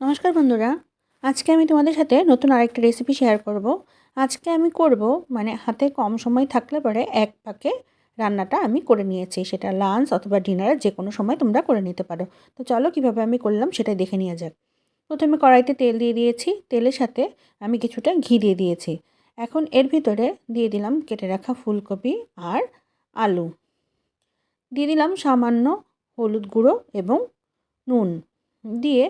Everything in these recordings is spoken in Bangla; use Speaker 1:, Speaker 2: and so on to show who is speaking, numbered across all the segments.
Speaker 1: নমস্কার বন্ধুরা। আজকে আমি তোমাদের সাথে নতুন আরেকটা রেসিপি শেয়ার করব। আজকে আমি করব মানে হাতে কম সময় থাকলে পরে এক পাকে রান্নাটা আমি করে নিয়েছি। সেটা লাঞ্চ অথবা ডিনারে যে কোনো সময় তোমরা করে নিতে পারো। তো চলো কীভাবে আমি করলাম সেটাই দেখে নিয়ে যাক। প্রথমে কড়াইতে তেল দিয়ে দিয়েছি। তেলের সাথে আমি কিছুটা ঘি দিয়ে দিয়েছি। এখন এর ভিতরে দিয়ে দিলাম কেটে রাখা ফুলকপি আর আলু। দিয়ে দিলাম সামান্য হলুদ গুঁড়ো এবং নুন। দিয়ে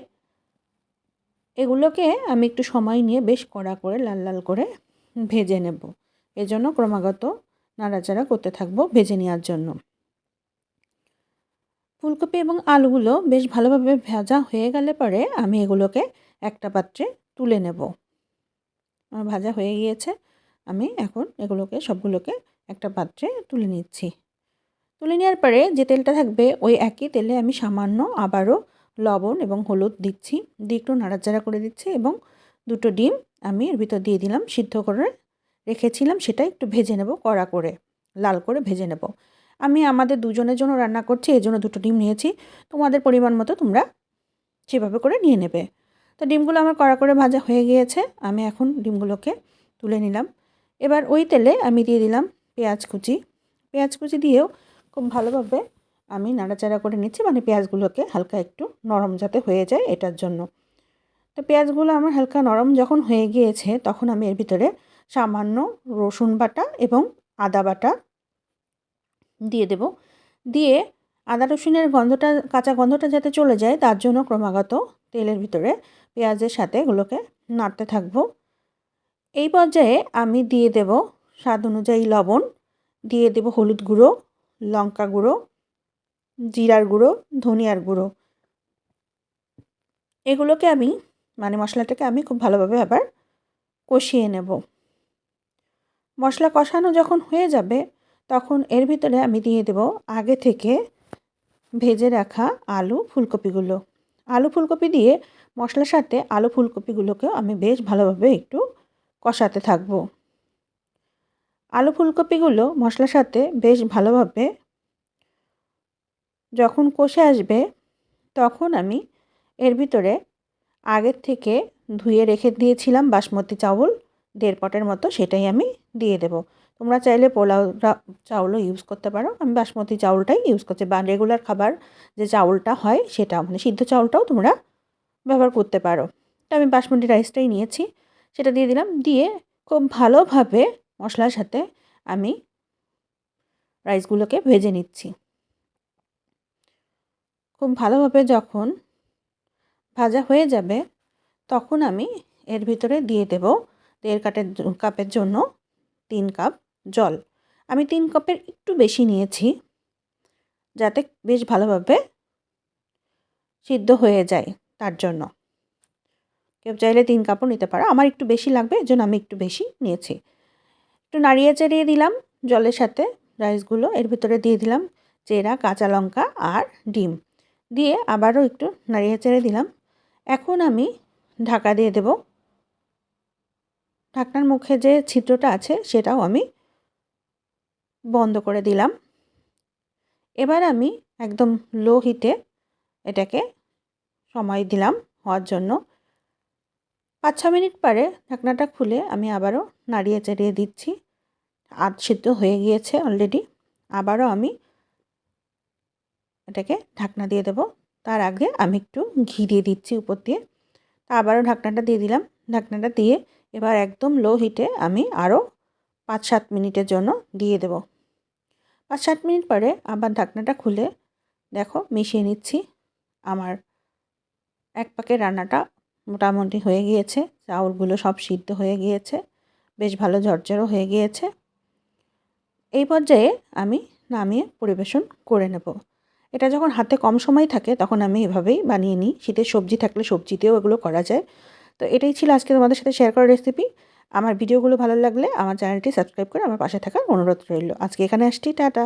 Speaker 1: এগুলোকে আমি একটু সময় নিয়ে বেশ কড়া করে, লাল লাল করে ভেজে নেব। এজন্য ক্রমাগত নাড়াচাড়া করতে থাকব ভেজে নেওয়ার জন্য। ফুলকপি এবং আলুগুলো বেশ ভালোভাবে ভাজা হয়ে গেলে পরে আমি এগুলোকে একটা পাত্রে তুলে নেব। আমার ভাজা হয়ে গিয়েছে। আমি এখন এগুলোকে, সবগুলোকে একটা পাত্রে তুলে নিচ্ছি। তুলে নেওয়ার পরে যে তেলটা থাকবে, ওই একই তেলে আমি সামান্য আবারও লবণ এবং হলুদ দিচ্ছি, দিয়ে একটু নাড়াচাড়া করে দিচ্ছি এবং দুটো ডিম আমি এর ভিতর দিয়ে দিলাম, সিদ্ধ করে রেখেছিলাম, সেটা একটু ভেজে নেব কড়া করে, লাল করে ভেজে নেব। আমি আমাদের দুজনের জন্য রান্না করছি এই জন্য দুটো ডিম নিয়েছি, তোমাদের পরিমাণ মতো তোমরা সেভাবে করে নিয়ে নেবে। তো ডিমগুলো আমার কড়া করে ভাজা হয়ে গিয়েছে, আমি এখন ডিমগুলোকে তুলে নিলাম। এবার ওই তেলে আমি দিয়ে দিলাম পেঁয়াজ কুচি। পেঁয়াজ কুচি দিয়েও খুব ভালোভাবে আমি নাড়াচাড়া করে নিচ্ছি মানে পেঁয়াজগুলোকে হালকা একটু নরম যাতে হয়ে যায় এটার জন্য। তো পেঁয়াজগুলো আমার হালকা নরম যখন হয়ে গিয়েছে, তখন আমি এর ভিতরে সামান্য রসুন বাটা এবং আদা বাটা দিয়ে দেব। দিয়ে আদা রসুনের গন্ধটা, কাঁচা গন্ধটা যাতে চলে যায়, তার জন্য ক্রমাগত তেলের ভিতরে পেঁয়াজের সাথে এগুলোকে নাড়তে থাকব। এই পর্যায়ে আমি দিয়ে দেব স্বাদ অনুযায়ী লবণ, দিয়ে দেব হলুদ গুঁড়ো, লঙ্কা গুঁড়ো জিরার গুঁড়ো, ধনিয়ার গুঁড়ো। এগুলোকে আমি মানে মশলাটাকে আমি খুব ভালোভাবে আবার কষিয়ে নেব। মশলা কষানো যখন হয়ে যাবে, তখন এর ভিতরে আমি দিয়ে দেব আগে থেকে ভেজে রাখা আলু ফুলকপিগুলো। আলু ফুলকপি দিয়ে মশলার সাথে আলু ফুলকপিগুলোকেও আমি বেশ ভালোভাবে একটু কষাতে থাকব। আলু ফুলকপিগুলো মশলার সাথে বেশ ভালোভাবে যখন কষে আসবে, তখন আমি এর ভিতরে আগের থেকে ধুয়ে রেখে দিয়েছিলাম বাসমতি চাউল, দেড় পটের মতো সেটাই আমি দিয়ে দেব। তোমরা চাইলে পোলাও চাউলও ইউজ করতে পারো। আমি বাসমতি চাউলটাই ইউজ করছি। বা রেগুলার খাবার যে চাউলটা হয় সেটা মানে সিদ্ধ চাউলটাও তোমরা ব্যবহার করতে পারো। তো আমি বাসমতি রাইসটাই নিয়েছি। সেটা দিয়ে দিলাম। দিয়ে খুব ভালোভাবে মশলার সাথে আমি রাইসগুলোকে ভেজে নিচ্ছি। খুব ভালোভাবে যখন ভাজা হয়ে যাবে, তখন আমি এর ভিতরে দিয়ে দেব দেড় কাটের কাপের জন্য তিন কাপ জল। আমি তিন কাপের একটু বেশি নিয়েছি, যাতে বেশ ভালোভাবে সিদ্ধ হয়ে যায় তার জন্য। কেউ চাইলে তিন কাপও নিতে পারো। আমার একটু বেশি লাগবে এর জন্য আমি একটু বেশি নিয়েছি। একটু নাড়িয়ে চাড়িয়ে দিলাম জলের সাথে রাইসগুলো এর ভিতরে দিয়ে দিলাম চেরা, কাঁচা লঙ্কা আর ডিম। দিয়ে আবারও একটু নাড়িয়ে চেড়ে দিলাম। এখন আমি ঢাকা দিয়ে দেব। ঢাকনার মুখে যে ছিদ্রটা আছে সেটাও আমি বন্ধ করে দিলাম। এবার আমি একদম লো হিটে এটাকে সময় দিলাম হওয়ার জন্য। পাঁচ ছ মিনিট পরে ঢাকনাটা খুলে আমি আবারও নাড়িয়ে চাড়িয়ে দিচ্ছি। আধ সিদ্ধ হয়ে গিয়েছে অলরেডি আবারও আমি এটাকে ঢাকনা দিয়ে দেব। তার আগে আমি একটু ঘি দিয়ে দিচ্ছি উপর দিয়ে। তা আবারও ঢাকনাটা দিয়ে দিলাম। ঢাকনাটা দিয়ে এবার একদম লো হিটে আমি আরও পাঁচ সাত মিনিটের জন্য দিয়ে দেব। পাঁচ সাত মিনিট পরে আবার ঢাকনাটা খুলে দেখো মিশিয়ে নিচ্ছি। আমার এক পাকে রান্নাটা মোটামুটি হয়ে গিয়েছে। চাউলগুলো সব সিদ্ধ হয়ে গিয়েছে। বেশ ভালো ঝরঝরও হয়ে গিয়েছে। এই পর্যায়ে আমি নামিয়ে পরিবেশন করে নেব। এটা যখন হাতে কম সময় থাকে, তখন আমি এভাবেই বানিয়ে নিই। শীতের সবজি থাকলে সবজিতেও এগুলো করা যায়। তো এটাই ছিল আজকে তোমাদের সাথে শেয়ার করা রেসিপি আমার ভিডিওগুলো ভালো লাগলে আমার চ্যানেলটি সাবস্ক্রাইব করে আমার পাশে থাকার অনুরোধ রইল। আজকে এখানে আসছি, টাটা!